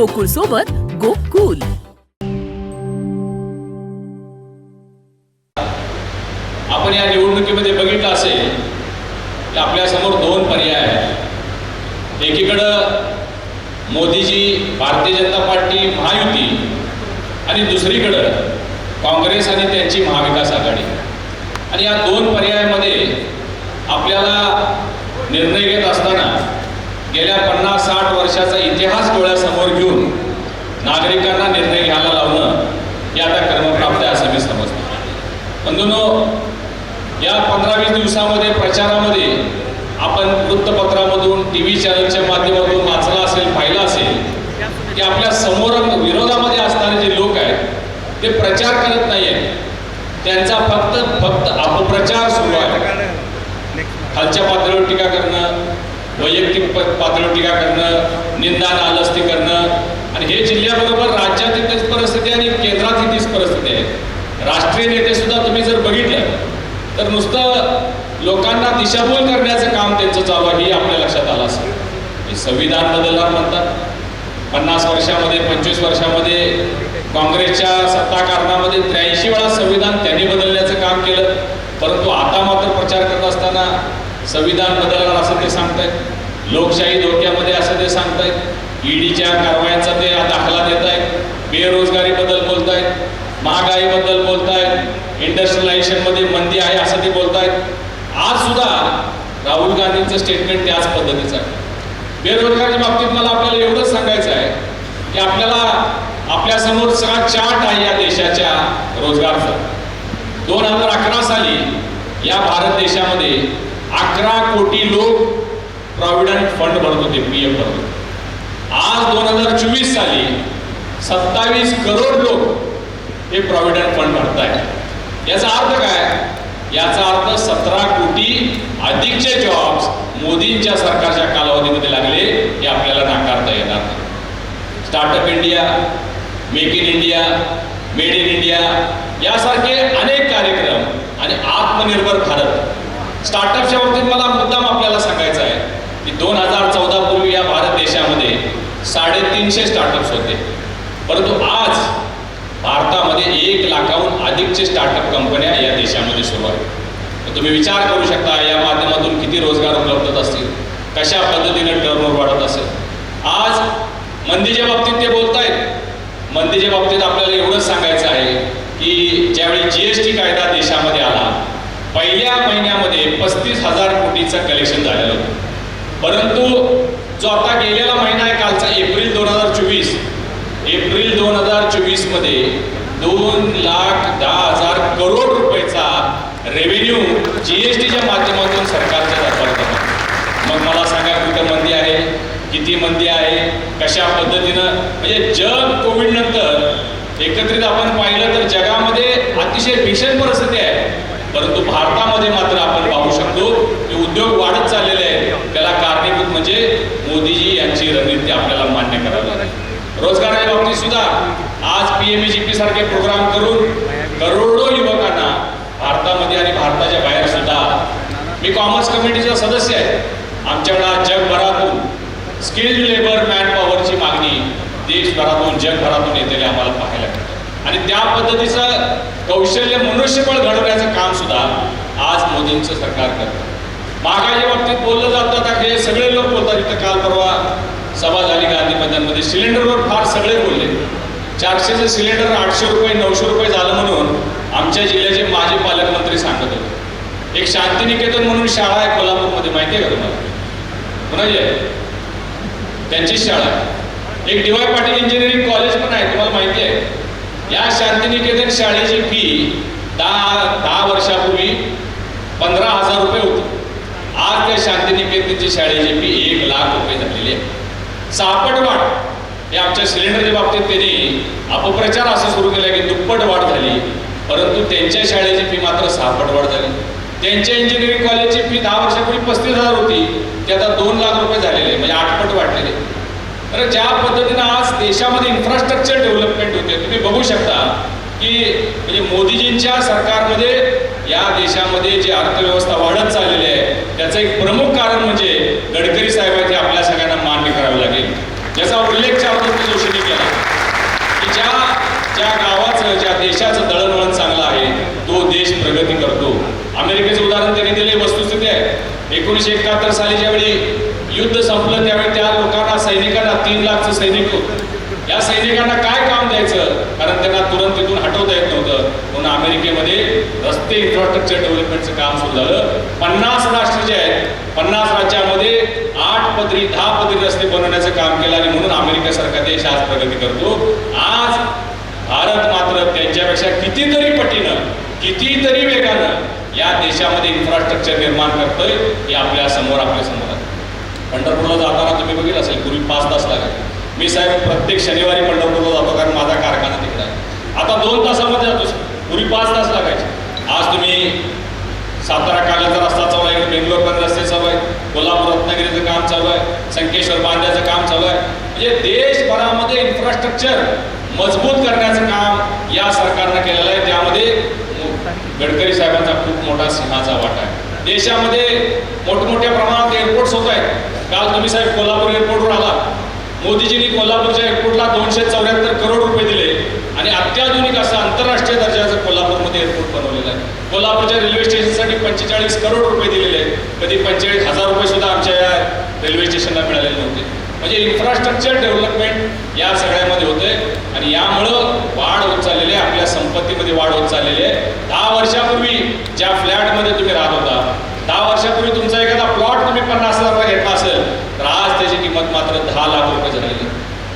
गोकुळ सोबत गोकुल. आपण या निवडणुकीमध्ये बघितलं असेल की आपल्यासमोर दोन पर्याय आहेत. एकीकडं मोदीजी भारतीय जनता पार्टी महायुती आणि दुसरीकडं काँग्रेस आणि त्यांची महाविकास आघाडी. आणि या दोन पर्यायामध्ये आपल्याला निर्णय घेत असताना गेल्या पन्नास साठ वर्षाचा इतिहास डोळ्यासमोर घेऊन नागरिकांना निर्णय घ्यायला लावणं हे आता कर्मप्राप्त आहे असं मी समजतो. बंधूंनो या पंधरा वीस दिवसामध्ये प्रचारामध्ये आपण वृत्तपत्रामधून टी व्ही चॅनलच्या माध्यमातून वाचला असेल पाहिला असेल की आपल्यासमोर विरोधामध्ये असणारे जे लोक आहेत ते प्रचार करत नाही आहेत त्यांचा फक्त फक्त अपप्रचार सुरू आहे. खालच्या पातळीवर टीका करणं पातळीवर टीका करणं निंदा नालस्ती करणं आणि हे जिल्ह्याबरोबर राज्यात तीच परिस्थिती आणि केंद्रात ही तीच परिस्थिती आहे. राष्ट्रीय नेते सुद्धा तुम्ही जर बघितलं तर नुसतं लोकांना दिशाभूल करण्याचं काम त्यांचं चालू आहे हे आपल्या लक्षात आलं असेल. हे संविधान बदलणार म्हणतात. पन्नास वर्षामध्ये पंचवीस वर्षामध्ये काँग्रेसच्या सत्ताकारणामध्ये त्र्याऐंशी वेळा संविधान त्यांनी बदलण्याचं काम केलं. परंतु आता मात्र प्रचार करत असताना संविधान बदलणार असं ते सांगतायत. लोकशाही धोक्यामध्ये असं ते सांगतायत. ईडीच्या कारवायांचा ते दाखला देत आहेत बेरोजगारीबद्दल बोलतायत. महागाईबद्दल बोलतायत. इंडस्ट्रियलायझेशनमध्ये मंदी आहे असं ते बोलतायत. आज सुद्धा राहुल गांधींचं स्टेटमेंट त्याच पद्धतीचं आहे. बेरोजगारीच्या बाबतीत मला आपल्याला एवढंच सांगायचं आहे की आपल्याला आपल्यासमोर सगळा चार्ट आहे या देशाच्या रोजगारचा. दोन हजार अकरा साली या भारत देशामध्ये अकरा कोटी लोक प्रॉव्हिडंट फंड भरत होते पी एफ भरत होते. आज दोन हजार चोवीस साली सत्तावीस करोड लोक हे प्रॉव्हिडंट फंड भरतायत. याचा अर्थ काय? याचा अर्थ सतरा कोटी अधिकचे जॉब्स मोदींच्या सरकारच्या कालावधीमध्ये लागले हे आपल्याला नाकारता येणार नाही. Startup India make in India made in India यासारखे अनेक कार्यक्रम आणि आत्मनिर्भर भारत. स्टार्टअपच्या बाबतीत मला मुद्दाम आपल्याला सांगायचं आहे. की दोन हजार चौदा पूर्वी या भारत देशामध्ये साडेतीनशे स्टार्टअप्स होते. परंतु आज भारतामध्ये एक लाखाहून अधिकचे स्टार्टअप कंपन्या या देशामध्ये सुरू आहेत. तुम्ही विचार करू शकता या माध्यमातून किती रोजगार उपलब्ध असतील? कशा पद्धतीने टर्नओव्हर वाढत असेल? आज मंदीच्या बाबतीत ते बोलतायत. मंदीच्या बाबतीत आपल्याला एवढंच सांगायचं आहे की ज्यावेळी जी एस टी कायदा देशामध्ये आला पहिल्या महिन्यामध्ये पस्तीस हजार कोटीचं कलेक्शन झालेलं परंतु जो आता गेलेला महिना आहे कालचा एप्रिल दोन हजार चोवीस एप्रिल दोन हजार चोवीसमध्ये दोन लाख दहा हजार करोड रुपयाचा रेव्हेन्यू जी एस टीच्या माध्यमातून सरकारच्या दरबारात मग मला सांगा कुठं मंदी आहे? किती मंदी आहे? कशा पद्धतीनं? म्हणजे जग कोविड नंतर एकत्रित आपण पाहिलं तर जगामध्ये अतिशय भीषण परिस्थिती आहे. परंतु भारतामध्ये मात्र आपण पाहू शकतो की उद्योग वाढत चाललेले आहेत त्याला कारणीभूत म्हणजे मोदीजी यांची रणनीती आपल्याला मान्य करावी लागेल रोजगाराच्या बाबतीत सुद्धा आज जी पी सारखे प्रोग्राम करून करोडो युवकांना भारतामध्ये आणि भारताच्या बाहेर सुद्धा मी कॉमर्स कमिटीचा सदस्य आहे. आमच्याकडे जगभरातून स्किल्ड लेबर मॅन पॉवरची मागणी देशभरातून जगभरातून येतेली आम्हाला पाहायला मिळते. आणि त्या पद्धतीचं कौशल्य मनुष्यबळ घडवण्याचं काम सुद्धा आज मोदींचं सरकार करतं. महागाईच्या बाबतीत बोललं जातं आता हे सगळे लोक बोलतात इथं काल परवा सभा झाली गांधी मैदानमध्ये सिलेंडर चारशेचं सिलेंडर आठशे रुपये नऊशे रुपये झालं म्हणून आमच्या जिल्ह्याचे माजी पालकमंत्री सांगत होते. एक शांतिनिकेतन म्हणून शाळा आहे कोल्हापूरमध्ये माहिती आहे का तुम्हाला? कुणाची आहे? त्यांचीच शाळा आहे. एक D Y Patil engineering college पण आहे तुम्हाला माहिती आहे. या शांतिनिकेतन शाळेची फी दहा दहा वर्षापूर्वी पंधरा हजार रुपये होती. आज त्या शांतिनिकेतनची शाळेची फी एक लाख रुपये झालेली आहे. सहापट हे आमच्या सिलेंडरच्या बाबतीत त्यांनी अपप्रचार असं सुरू केला की दुप्पट वाढ झाली. परंतु त्यांच्या शाळेची फी मात्र सहापट वाढ झाली. त्यांच्या इंजिनिअरिंग कॉलेजची फी दहा वर्षापूर्वी पस्तीस हजार होती. ते आता दोन लाख रुपये झालेले म्हणजे आठपट वाढलेले तर ज्या पद्धतीनं आज देशामध्ये इन्फ्रास्ट्रक्चर डेव्हलपमेंट होते तुम्ही बघू शकता की म्हणजे मोदीजींच्या सरकारमध्ये या देशामध्ये जी अर्थव्यवस्था वाढत चाललेली आहे त्याचं एक प्रमुख कारण म्हणजे गडकरी साहेबांचे आपल्या याचा उल्लेख चारुदत्त जोशींनी केला की ज्या ज्या गावाचं ज्या देशाचं दळणवळण चांगलं आहे तो देश प्रगती करतो. अमेरिकेचं उदाहरण त्यांनी दिले वस्तुस्थिती आहे. एकोणीसशे एकाहत्तर साली ज्यावेळी युद्ध संपलं त्यावेळी त्या लोकांना सैनिकांना तीन लाखचं सैनिक होत. या सैनिकांना काय काम द्यायचं? कारण त्यांना तुरंत तिथून हटवता येत नव्हतं. म्हणून अमेरिकेमध्ये रस्ते इन्फ्रास्ट्रक्चर डेव्हलपमेंटचं काम सुरू झालं. पन्नास राष्ट्र जे आहेत पन्नास राज्य पदरी दहा पदरी रस्ते बनवण्याचं काम केलं आणि म्हणून अमेरिका सारखा देश आज प्रगती करतो. आज भारत मात्र त्यांच्यापेक्षा कितीतरी पटीनं कितीतरी वेगानं या देशामध्ये इन्फ्रास्ट्रक्चर निर्माण करतोय हे आपल्यासमोर आपल्यासमोर आहे. पंढरपूरला जाताना तुम्ही बघितलं असेल पूर्वी पाच तास लागले मी साहेब प्रत्येक शनिवारी पंढरपूरला जातो कारण माझा कारखाना तिकडे आहे. आता दोन तासामध्ये जातो पूर्वी पाच तास लागायचे. आज तुम्ही सातारा काल्याचा रस्ता चालू आहे बेंगलोरपर्यंत रस्ते चालू आहे कोल्हापूर रत्नागिरीचं काम चालू आहे संकेश्वर बांध्याचं काम चालू आहे. म्हणजे देशभरामध्ये इन्फ्रास्ट्रक्चर मजबूत करण्याचं काम या सरकारनं केलेलं आहे. त्यामध्ये गडकरी साहेबांचा खूप मोठा सिंहाचा वाटा आहे. देशामध्ये मोठमोठ्या प्रमाणात एअरपोर्ट्स होत आहेत. काल तुम्ही साहेब कोल्हापूर एअरपोर्टवर आला मोदीजींनी कोल्हापूरच्या एअरपोर्टला दोनशे चौऱ्याहत्तर करोड रुपये दिले. आणि अत्याधुनिक असं आंतरराष्ट्रीय दर्जाचं कोल्हापूरमध्ये एअरपोर्ट बनवलेलं आहे. कोल्हापूरच्या रेल्वे स्टेशनसाठी पंचेचाळीस करोड रुपये दिलेले आहेत. कधी पंचेचाळीस हजार रुपये सुद्धा आमच्या या रेल्वे स्टेशनला मिळालेले नव्हते. म्हणजे इन्फ्रास्ट्रक्चर डेव्हलपमेंट या सगळ्यामध्ये होते. आणि यामुळं वाढ होत चाललेली आहे. आपल्या संपत्तीमध्ये वाढ होत चाललेली आहे. दहा वर्षापूर्वी ज्या फ्लॅटमध्ये तुम्ही राहत होता दहा वर्षापूर्वी तुमचा एखादा प्लॉट तुम्ही पन्नास हजारला घेतला असेल तर आज त्याची किंमत मात्र दहा लाख रुपये झालेली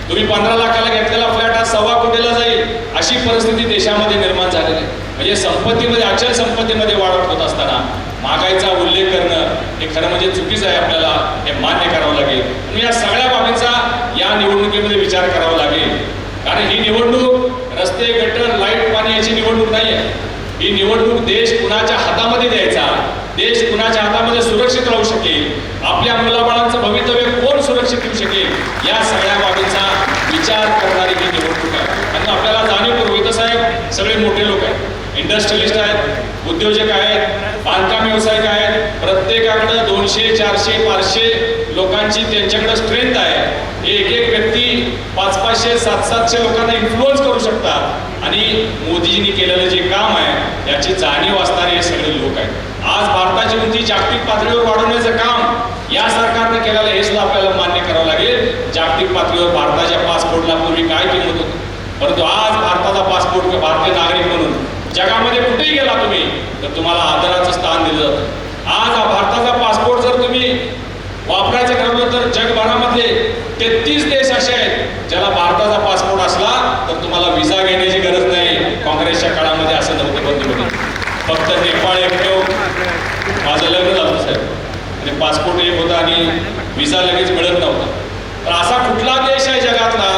तुम्ही पंधरा लाखाला घेतलेला फ्लॅट आज सव्वा कोटीला जाईल. अशी परिस्थिती देशामध्ये निर्माण झालेली आहे. म्हणजे संपत्तीमध्ये अचल संपत्तीमध्ये वाढ होत असताना महागाईचा उल्लेख करणं हे खरं म्हणजे चुकीचं आहे आपल्याला हे मान्य करावं लागेल. आणि या सगळ्या बाबींचा या निवडणुकीमध्ये विचार करावा लागेल. कारण ही निवडणूक रस्ते गटर लाइट पाणी याची निवडणूक नाही आहे. ही निवडणूक देश कुणाच्या हातामध्ये द्यायचा देश कुणाच्या हातामध्ये सुरक्षित राहू शकेल आपल्या मुलाबाळांचं भवितव्य कोण सुरक्षित ठेवू शकेल या सगळ्या बाबींचा विचार करणारी ही निवडणूक आहे आणि आपल्याला जाणीवपूर्वक इथं साहेब सगळे मोठे लोक आहेत इंडस्ट्रियलिस्ट आहेत उद्योजक आहेत बांधकाम व्यावसायिक आहेत. प्रत्येकाकडे दोनशे चारशे पाचशे लोकांची त्यांच्याकडं स्ट्रेंथ आहे. एक एक व्यक्ती पाच पाचशे सात सातशे लोकांना इन्फ्लुअन्स करू शकतात. आणि मोदीजींनी केलेलं जे काम आहे याची जाणीव असणारे हे सगळे लोक आहेत. आज भारताची उंची जागतिक पातळीवर वाढवण्याचं काम या सरकारने केलेलं हे सुद्धा आपल्याला मान्य करावं लागेल. जागतिक पातळीवर भारताच्या पासपोर्टला पूर्वी काय किंमत होती? परंतु आज भारताचा पासपोर्ट भारतीय नागरिक म्हणून जगामध्ये कुठेही गेला तुम्ही तर तुम्हाला आदराचं स्थान दिलं जातं. आज हा भारताचा पासपोर्ट जर तुम्ही वापरायचं ठरवलं तर जगभरामध्ये तेहतीस देश असे आहेत ज्याला भारताचा पासपोर्ट असला तर तुम्हाला विजा घेण्याची गरज नाही. काँग्रेसच्या काळामध्ये असं नव्हतं बंधू फक्त नेपाळ एकमेव माझं लग्न झालं साहेब. आणि पासपोर्ट एक होता आणि विजा लगेच मिळत नव्हता. तर असा कुठला देश आहे जगातला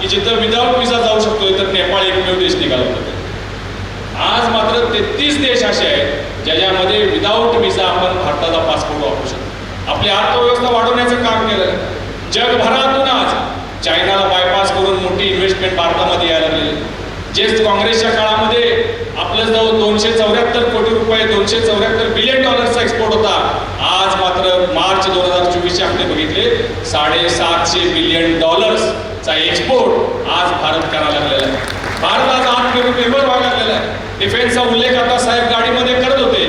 की जिथं विदाऊट विजा जाऊ शकतोय तर नेपाळ एकमेव देश निघाला होता आज मात्र तेहतीस देश असे आहेत ज्याच्यामध्ये विदाऊट विजा आपण भारताचा पासपोर्ट वापरू शकतो. आपली अर्थव्यवस्था वाढवण्याचं काम केलं. जगभरातून आज चायनाला बायपास करून मोठी इन्व्हेस्टमेंट भारतामध्ये यायला लागलेली जे काँग्रेसच्या काळामध्ये आपलं जवळ दोनशे चौऱ्याहत्तर कोटी रुपये दोनशे चौऱ्याहत्तर बिलियन डॉलरचा एक्सपोर्ट होता. आज मात्र मार्च दोन हजार चोवीसचे आपण बघितले साडेसातशे बिलियन डॉलर्सचा एक्सपोर्ट आज भारत करायला लागलेला आहे. भारत आज आत्मनिर्भर व्हायला लागलेला आहे. डिफेन्सचा उल्लेख आता साहेब गाडीमध्ये करत होते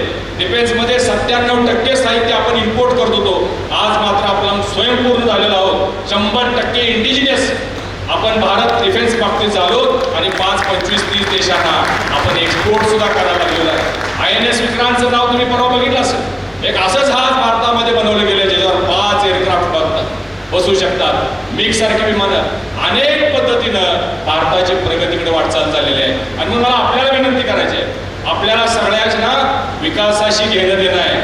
पंच्याण्णव टक्के साहित्य आपण इम्पोर्ट करत होतो. आज मात्र आपण स्वयंपूर्ण झालेलो आहोत. शंभर टक्के इंडिजिनियस आपण भारत डिफेन्स बाबतीत झालो आणि पाच पंचवीस तीस देशांना आपण एक्सपोर्ट सुद्धा करायला लागलेलो आहे. आय एन एस विक्रांतचं नाव तुम्ही परवा बघितलं असेल. एक असंच आज भारतामध्ये बनवलं गेलं ज्याच्यावर पाच एअरक्राफ्ट बघतात बसू शकतात. मिक्स सारखी विमानं अनेक पद्धतीनं भारताची प्रगतीकडे वाटचाल झालेली आहे. आणि म्हणून मला आपल्याला विनंती करायची आहे. आपल्याला सगळ्याच ना विकासाशी घेणं देणं आहे.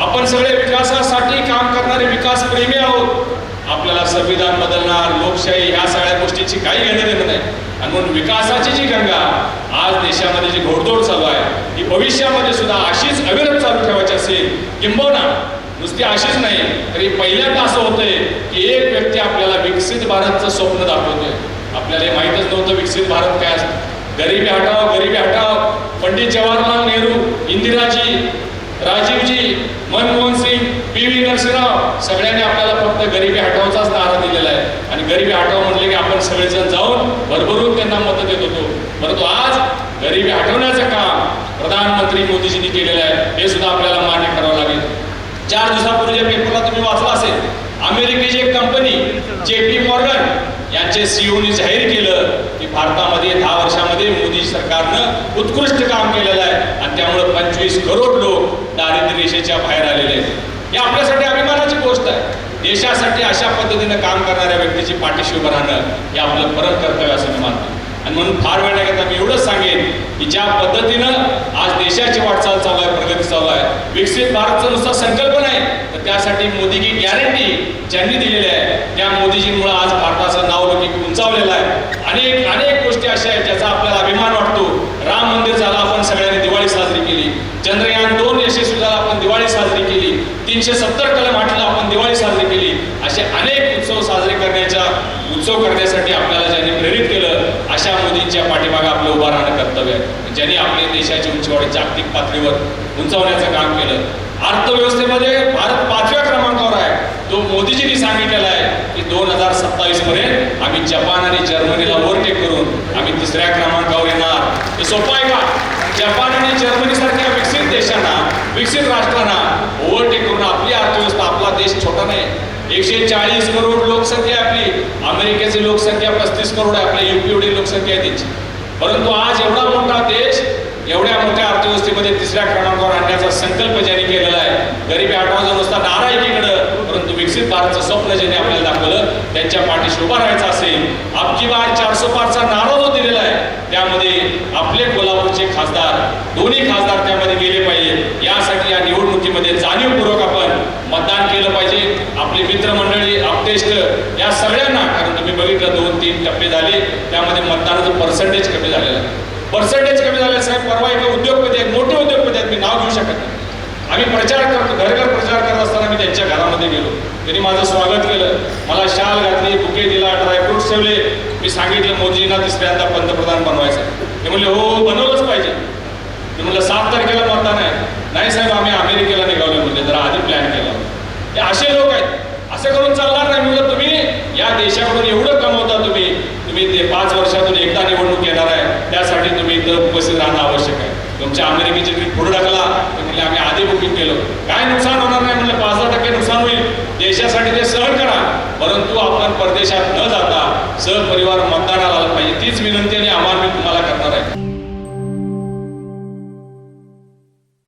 आपण सगळे विकासासाठी काम करणारे विकास प्रेमी आहोत. आपल्याला संविधान बदलणार लोकशाही ह्या सगळ्या गोष्टींची काही घेणं देणं नाही. आणि म्हणून विकासाची जी गंगा आज देशामध्ये जी घोडदौड चालू आहे ही भविष्यामध्ये सुद्धा अशीच अविरत चालू ठेवायची असेल किंबहुना नुसती अशीच नाही तरी पहिल्यांदा असं होतंय की एक व्यक्ती आपल्याला विकसित भारतचं स्वप्न दाखवतोय. आपल्याला हे माहीतच नव्हतं विकसित भारत काय असतं. गरिबी हटाव गरिबी हटाव पंडित जवाहरलाल नेहरू इंदिराजी राजीवजी मनमोहन सिंग पी व्ही नरसिंहराव सगळ्यांनी आपल्याला फक्त गरिबी हटावचाच नारा दिलेला आहे. आणि गरिबी हटाव म्हटले की आपण सगळेजण जाऊन भरभरून त्यांना मत देत होतो. परंतु आज गरिबी हटवण्याचं काम प्रधानमंत्री मोदीजींनी केलेलं आहे. हे सुद्धा आपल्याला मान्य करावं लागेल. चार दिवसापूर्वी पेपरला तुम्ही वाचला असेल अमेरिकेची एक कंपनी जे पी मॉर्गन यांचे सीओनी जाहीर केलं की भारतामध्ये दहा वर्षामध्ये मोदी सरकारनं उत्कृष्ट काम केलेलं आहे. आणि त्यामुळे पंचवीस करोड लोक दारिद्र्य रेषेच्या बाहेर आलेले आहेत. हे आपल्यासाठी अभिमानाची गोष्ट आहे. देशासाठी अशा पद्धतीनं काम करणाऱ्या व्यक्तीची पाठीशी उभं राहणं हे आपलं परम कर्तव्य असं मी मानतो. आणि म्हणून फार वेळ लागेल. मी एवढंच सांगेन की ज्या पद्धतीनं आज देशाची वाटचाल चालू आहे प्रगती चालू आहे विकसित भारतचा नुसता संकल्प नाही तर त्यासाठी मोदी की गॅरंटी ज्यांनी दिलेली आहे त्या मोदीजींमुळे आज भारताचं नाव लौकिक उंचावलेलं आहे. अनेक अनेक गोष्टी अशा आहेत ज्याचा आपल्याला अभिमान वाटतो. राम मंदिर झाला आपण सगळ्यांनी दिवाळी साजरी केली. चंद्रयान दोन यशस्वी झाला आपण दिवाळी साजरी केली. तीनशे सत्तर कलम आठला आपण दिवाळी साजरी केली. असे अनेक उत्सव साजरे करण्याच्या उत्सव करण्यासाठी आपल्याला अशा मोदींच्या पाठीमागे आपलं उभं राहणं कर्तव्य आहे. ज्यांनी आपल्या देशाची उंचीवाढी जागतिक पातळीवर उंचावण्याचं काम केलं. अर्थव्यवस्थेमध्ये भारत पाचव्या क्रमांकावर आहे. तो मोदीजींनी सांगितलेला आहे की दोन हजार सत्तावीस पर्यंत आम्ही जपान आणि जर्मनीला ओव्हरटेक करून आम्ही तिसऱ्या क्रमांकावर येणार. हे सोपं आहे का? जपान आणि जर्मनी सारख्या विकसित देशांना विकसित राष्ट्रांना ओव्हरटेक करून आपली अर्थव्यवस्था आपला देश छोटा नाही. एकशे चाळीस करोड लोकसंख्या आपली. अमेरिकेची लोकसंख्या पस्तीस करोड आहे आपल्या युपी एवढी लोकसंख्या आहे त्यांची परंतु आज एवढा मोठा देश एवढ्या मोठ्या अर्थव्यवस्थेमध्ये तिसऱ्या क्रमांकावर आणण्याचा संकल्प ज्यांनी केलेला आहे गरिबी हटवायचा नुसता नारा एकीकडं परंतु विकसित भारतचं स्वप्न ज्यांनी आपल्याला दाखवलं त्यांच्या पाठीशी उभा राहायचं असेल आपकी बार चारशे पाचचा नारा जो दिलेला आहे त्यामध्ये आपले कोल्हापूरचे खासदार दोन्ही खासदार त्यामध्ये गेले पाहिजे. यासाठी या निवडणुकीमध्ये जाणीवपूर्वक आपण मतदान केलं पाहिजे आपली मित्रमंडळी अपटेस्ट या सगळ्यांना कारण तुम्ही बघितलं दोन तीन टप्पे झाले त्यामध्ये मतदानाचं पर्सेंटेज कमी झालेलं आहे. पर्सेंटेज कमी झालेलं साहेब परवा एका उद्योगपती आहेत मोठे उद्योगपती आहेत मी नाव घेऊ शकत नाही. आम्ही प्रचार करतो घर घर प्रचार करत असताना मी त्यांच्या घरामध्ये गेलो. त्यांनी माझं स्वागत केलं मला शाल घातली बुके दिला ड्रायफ्रुट्स ठेवले. मी सांगितलं मोदींना तिसऱ्यांदा पंतप्रधान बनवायचं ते म्हणले हो, हो बनवलंच पाहिजे. मी म्हणलं सात तारखेला मतदान आहे. नाही साहेब आम्ही अमेरिकेला निघालो म्हणले जरा आधी प्लॅन केला. हे असे लोक आहेत. असं करून चालणार नाही म्हणलं